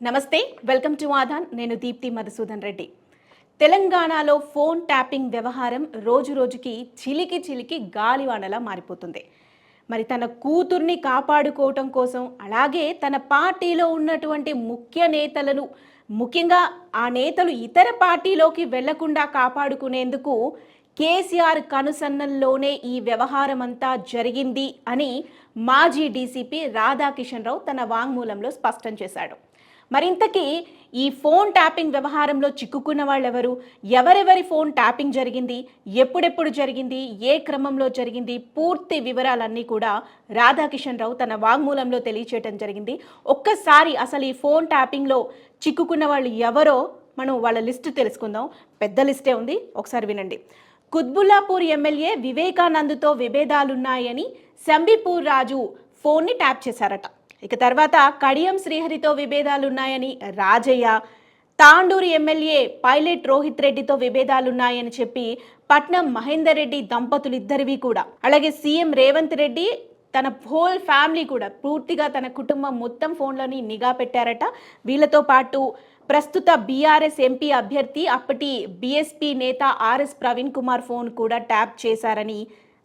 నమస్తే welcome to ఆధాన్ నేను దీప్తి మధుసూదన్ రెడ్డి. తెలంగాణలో ఫోన్ ట్యాపింగ్ వ్యవహారం రోజు రోజుకి చిలికి చిలికి గాలివానలా మారిపోతుంది. మరి తన కూతుర్ని కాపాడుకోవటం కోసం అలాగే తన పార్టీలో ఉన్నటువంటి ముఖ్య నేతలను ముఖ్యంగా ఆ నేతలు ఇతర పార్టీలోకి వెళ్ళకుండా కాపాడుకునేందుకు కేసీఆర్ కనుసన్నల్లోనే ఈ వ్యవహారం అంతా జరిగింది అని మాజీ డీసీపీ రాధాకిషన్ రావు తన వాంగ్మూలంలో స్పష్టం చేశాడు. మరింతకీ ఈ ఫోన్ ట్యాపింగ్ వ్యవహారంలో చిక్కుకున్న వాళ్ళెవరు? ఎవరెవరి ఫోన్ ట్యాపింగ్ జరిగింది? ఎప్పుడెప్పుడు జరిగింది? ఏ క్రమంలో జరిగింది? పూర్తి వివరాలన్నీ కూడా రాధాకిషన్ రావు తన వాంగ్మూలంలో తెలియచేయటం జరిగింది. ఒక్కసారి అసలు ఈ ఫోన్ ట్యాపింగ్లో చిక్కుకున్న వాళ్ళు ఎవరో మనం వాళ్ళ లిస్టు తెలుసుకుందాం. పెద్ద లిస్టే ఉంది. ఒకసారి వినండి. కుత్బుల్లాపూర్ ఎమ్మెల్యే వివేకానంద్తో విభేదాలున్నాయని సంబిపూర్ రాజు ఫోన్ని ట్యాప్ చేశారట. ఇక తర్వాత కడియం శ్రీహరితో విభేదాలున్నాయని రాజయ్య తాండూరు ఎమ్మెల్యే పైలట్ రోహిత్ రెడ్డితో విభేదాలున్నాయని చెప్పి పట్నం మహేందర్ రెడ్డి దంపతులిద్దరివి కూడా. అలాగే సీఎం రేవంత్ రెడ్డి తన హోల్ ఫ్యామిలీ కూడా పూర్తిగా తన కుటుంబం మొత్తం ఫోన్లోని నిఘా పెట్టారట. వీళ్ళతో పాటు ప్రస్తుత బీఆర్ఎస్ ఎంపీ అభ్యర్థి అప్పటి బీఎస్పీ నేత ఆర్ఎస్ ప్రవీణ్ కుమార్ ఫోన్ కూడా ట్యాప్ చేశారని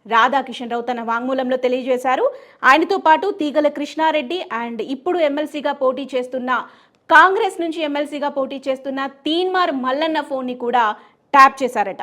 రాధాకిషన్ రావు తన వాంగ్మూలంలో తెలియజేశారు. ఆయనతో పాటు తీగల కృష్ణారెడ్డి అండ్ ఇప్పుడు ఎమ్మెల్సీగా పోటీ చేస్తున్న కాంగ్రెస్ నుంచి ఎమ్మెల్సీగా పోటీ చేస్తున్న తీన్మార్ మల్లన్న ఫోన్ని కూడా ట్యాప్ చేశారట.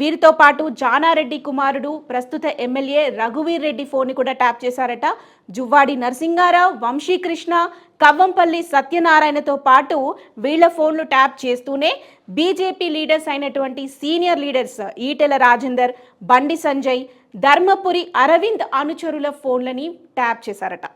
వీరితో పాటు జానారెడ్డి కుమారుడు ప్రస్తుత ఎమ్మెల్యే రఘువీర్ రెడ్డి ఫోన్ని కూడా ట్యాప్ చేశారట. జువ్వాడి నరసింగారావు వంశీకృష్ణ కవ్వంపల్లి సత్యనారాయణతో పాటు వీళ్ళ ఫోన్లు ట్యాప్ చేస్తూనే బీజేపీ లీడర్స్ అయినటువంటి సీనియర్ లీడర్స్ ఈటెల రాజేందర్ బండి సంజయ్ ధర్మపురి అరవింద్ అనుచరుల ఫోన్లని ట్యాప్ చేశారట.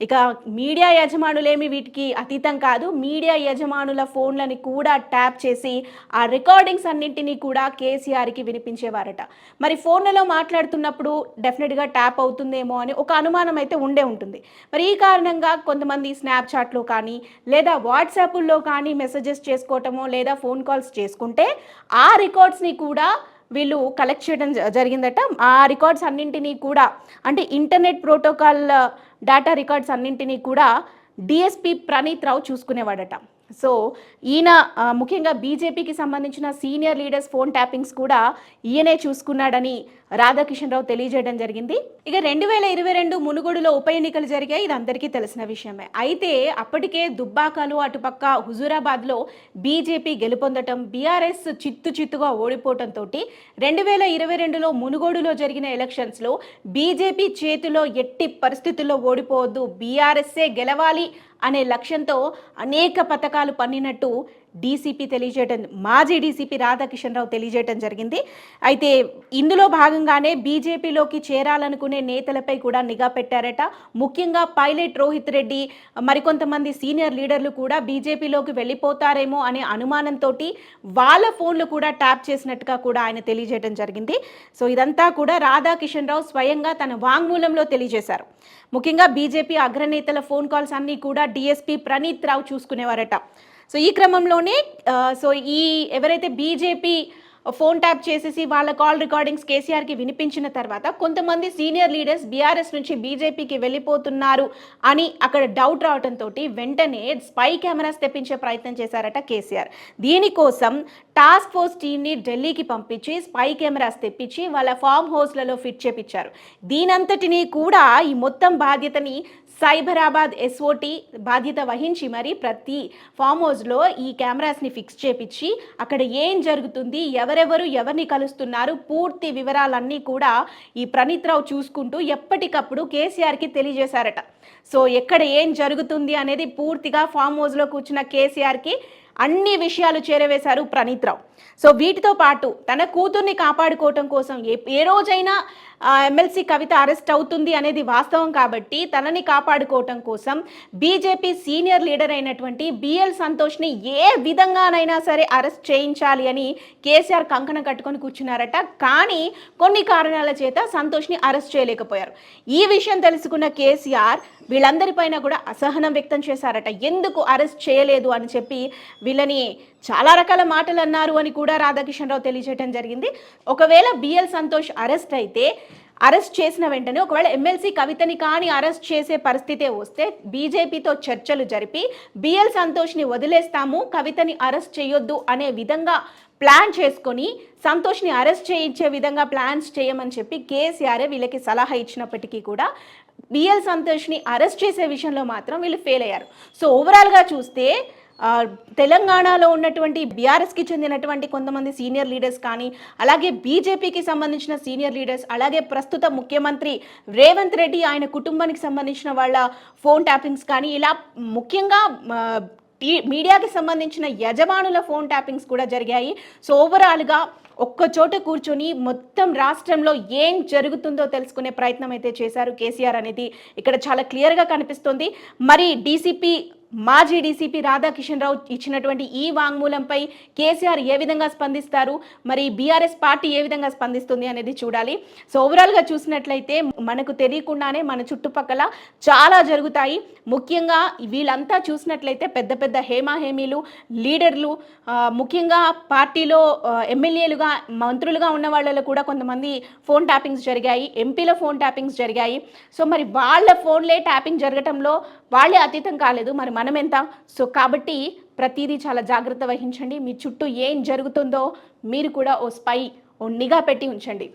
ఇక మీడియా యజమానులేమి వీటికి అతీతం కాదు. మీడియా యజమానుల ఫోన్లని కూడా ట్యాప్ చేసి ఆ రికార్డింగ్స్ అన్నింటినీ కూడా కేసీఆర్కి వినిపించేవారట. మరి ఫోన్లలో మాట్లాడుతున్నప్పుడు డెఫినెట్గా ట్యాప్ అవుతుందేమో అని ఒక అనుమానం అయితే ఉండే ఉంటుంది. మరి ఈ కారణంగా కొంతమంది స్నాప్చాట్లో కానీ లేదా వాట్సాప్లో కానీ మెసేజెస్ చేసుకోవటమో లేదా ఫోన్ కాల్స్ చేసుకుంటే ఆ రికార్డ్స్ని కూడా వీళ్ళు కలెక్ట్ చేయడం జ- జరిగిందట. ఆ రికార్డ్స్ అన్నింటినీ కూడా అంటే ఇంటర్నెట్ ప్రోటోకాల్ డేటా రికార్డ్స్ అన్నింటినీ కూడా డిఎస్పి ప్రణీత్ రావు చూసుకునేవాడట. సో ఈయన ముఖ్యంగా బీజేపీకి సంబంధించిన సీనియర్ లీడర్స్ ఫోన్ ట్యాపింగ్స్ కూడా ఈయనే చూసుకున్నాడని రాధాకిషన్ రావు తెలియజేయడం జరిగింది. ఇక రెండు వేల ఇరవై రెండు మునుగోడులో ఉప ఎన్నికలు జరిగాయి. ఇది అందరికీ తెలిసిన విషయమే. అయితే అప్పటికే దుబ్బాకలు అటుపక్క హుజూరాబాద్లో బీజేపీ గెలుపొందటం బీఆర్ఎస్ చిత్తు చిత్తుగా ఓడిపోవటంతో రెండు వేల ఇరవై రెండులో మునుగోడులో జరిగిన ఎలక్షన్స్లో బీజేపీ చేతిలో ఎట్టి పరిస్థితుల్లో ఓడిపోవద్దు బీఆర్ఎస్ఏ గెలవాలి అనే లక్ష్యంతో అనేక పథకాలు పన్నినట్టు డీసీపీ తెలియజేయడం మాజీ డీసీపీ రాధాకిషన్ రావు తెలియజేయడం జరిగింది. అయితే ఇందులో భాగంగానే బీజేపీలోకి చేరాలనుకునే నేతలపై కూడా నిఘా పెట్టారట. ముఖ్యంగా పైలట్ రోహిత్ రెడ్డి మరికొంతమంది సీనియర్ లీడర్లు కూడా బీజేపీలోకి వెళ్ళిపోతారేమో అనే అనుమానంతో వాళ్ళ ఫోన్లు కూడా ట్యాప్ చేసినట్టుగా కూడా ఆయన తెలియజేయడం జరిగింది. సో ఇదంతా కూడా రాధాకిషన్ రావు స్వయంగా తన వాంగ్మూలంలో తెలియజేశారు. ముఖ్యంగా బీజేపీ అగ్రనేతల ఫోన్ కాల్స్ అన్నీ కూడా డిఎస్పీ ప్రణీత్ రావు చూసుకునేవారట. సో ఈ క్రమంలోనే సో ఈ ఎవరైతే బీజేపీ ఫోన్ ట్యాప్ చేసేసి వాళ్ళ కాల్ రికార్డింగ్స్ కేసీఆర్కి వినిపించిన తర్వాత కొంతమంది సీనియర్ లీడర్స్ బీఆర్ఎస్ నుంచి బీజేపీకి వెళ్ళిపోతున్నారు అని అక్కడ డౌట్ రావడంతో వెంటనే స్పై కెమెరాస్ తెప్పించే ప్రయత్నం చేశారట కేసీఆర్. దీనికోసం టాస్క్ ఫోర్స్ టీంని ఢిల్లీకి పంపించి స్పై కెమెరాస్ తెప్పించి వాళ్ళ ఫామ్ హౌస్లలో ఫిట్ చేపించారు. దీనంతటినీ కూడా ఈ మొత్తం బాధ్యతని సైబరాబాద్ ఎస్ఓటి బాధ్యత వహించి మరి ప్రతి ఫామ్ హౌస్లో ఈ కెమెరాస్ని ఫిక్స్ చేపించి అక్కడ ఏం జరుగుతుంది ఎవరెవరు ఎవరిని కలుస్తున్నారు పూర్తి వివరాలన్నీ కూడా ఈ ప్రణీత్ రావు చూసుకుంటూ ఎప్పటికప్పుడు కేసీఆర్కి తెలియజేశారట. సో ఎక్కడ ఏం జరుగుతుంది అనేది పూర్తిగా ఫామ్ హౌస్లో కూర్చున్న కేసీఆర్కి అన్ని విషయాలు చేరవేశారు ప్రణీత్ రావు. సో వీటితో పాటు తన కూతుర్ని కాపాడుకోవటం కోసం ఏ ఏ రోజైనా ఎమ్మెల్సీ కవిత అరెస్ట్ అవుతుంది అనేది వాస్తవం కాబట్టి తనని కాపాడుకోవటం కోసం బీజేపీ సీనియర్ లీడర్ అయినటువంటి బిఎల్ సంతోష్ని ఏ విధంగానైనా సరే అరెస్ట్ చేయించాలి అని కేసీఆర్ కంకణం కట్టుకొని కూర్చున్నారట. కానీ కొన్ని కారణాల చేత సంతోష్ని అరెస్ట్ చేయలేకపోయారు. ఈ విషయం తెలుసుకున్న కేసీఆర్ వీళ్ళందరిపైన కూడా అసహనం వ్యక్తం చేశారట. ఎందుకు అరెస్ట్ చేయలేదు అని చెప్పి వీళ్ళని చాలా రకాల మాటలు అన్నారు అని కూడా రాధాకిషన్ రావు తెలియజేయడం జరిగింది. ఒకవేళ బిఎల్ సంతోష్ అరెస్ట్ అయితే అరెస్ట్ చేసిన వెంటనే ఒకవేళ ఎమ్మెల్సీ కవితని కానీ అరెస్ట్ చేసే పరిస్థితే వస్తే బీజేపీతో చర్చలు జరిపి బిఎల్ సంతోష్ని వదిలేస్తాము కవితని అరెస్ట్ చేయొద్దు అనే విధంగా ప్లాన్ చేసుకొని సంతోష్ని అరెస్ట్ చేయించే విధంగా ప్లాన్స్ చేయమని చెప్పి కేసీఆర్ వీళ్ళకి సలహా ఇచ్చినప్పటికీ కూడా బిఎల్ సంతోష్ని అరెస్ట్ చేసే విషయంలో మాత్రం వీళ్ళు ఫెయిల్ అయ్యారు. సో ఓవరాల్గా చూస్తే తెలంగాణలో ఉన్నటువంటి బీఆర్ఎస్కి చెందినటువంటి కొంతమంది సీనియర్ లీడర్స్ కానీ అలాగే బీజేపీకి సంబంధించిన సీనియర్ లీడర్స్ అలాగే ప్రస్తుత ముఖ్యమంత్రి రేవంత్ రెడ్డి ఆయన కుటుంబానికి సంబంధించిన వాళ్ళ ఫోన్ ట్యాపింగ్స్ కానీ ఇలా ముఖ్యంగా మీడియాకి సంబంధించిన యజమానుల ఫోన్ ట్యాపింగ్స్ కూడా జరిగాయి. సో ఓవరాల్గా ఒక్క చోట కూర్చొని మొత్తం రాష్ట్రంలో ఏం జరుగుతుందో తెలుసుకునే ప్రయత్నం అయితే చేశారు కేసీఆర్ అనేది. ఇక్కడ చాలా క్లియర్గా కనిపిస్తుంది. మరి డీసీపీ మాజీ డీసీపీ రాధాకిషన్ రావు ఇచ్చినటువంటి ఈ వాంగ్మూలంపై కేసీఆర్ ఏ విధంగా స్పందిస్తారు? మరి బీఆర్ఎస్ పార్టీ ఏ విధంగా స్పందిస్తుంది అనేది చూడాలి. సో ఓవరాల్గా చూసినట్లయితే మనకు తెలియకుండానే మన చుట్టుపక్కల చాలా జరుగుతాయి. ముఖ్యంగా వీళ్ళంతా చూసినట్లయితే పెద్ద పెద్ద హేమాహేమీలు లీడర్లు ముఖ్యంగా పార్టీలో ఎమ్మెల్యేలుగా మంత్రులుగా ఉన్న వాళ్ళలో కూడా కొంతమంది ఫోన్ ట్యాపింగ్స్ జరిగాయి. ఎంపీల ఫోన్ ట్యాపింగ్స్ జరిగాయి. సో మరి వాళ్ళ ఫోన్లే ట్యాపింగ్ జరగటంలో వాళ్ళే అతీతం కాలేదు. మరి మనం ఎంత సో కాబట్టి ప్రతిదీ చాలా జాగ్రత్త వహించండి. మీ చుట్టూ ఏం జరుగుతుందో మీరు కూడా ఓ స్పై ఓ నిఘా పెట్టి ఉంచండి.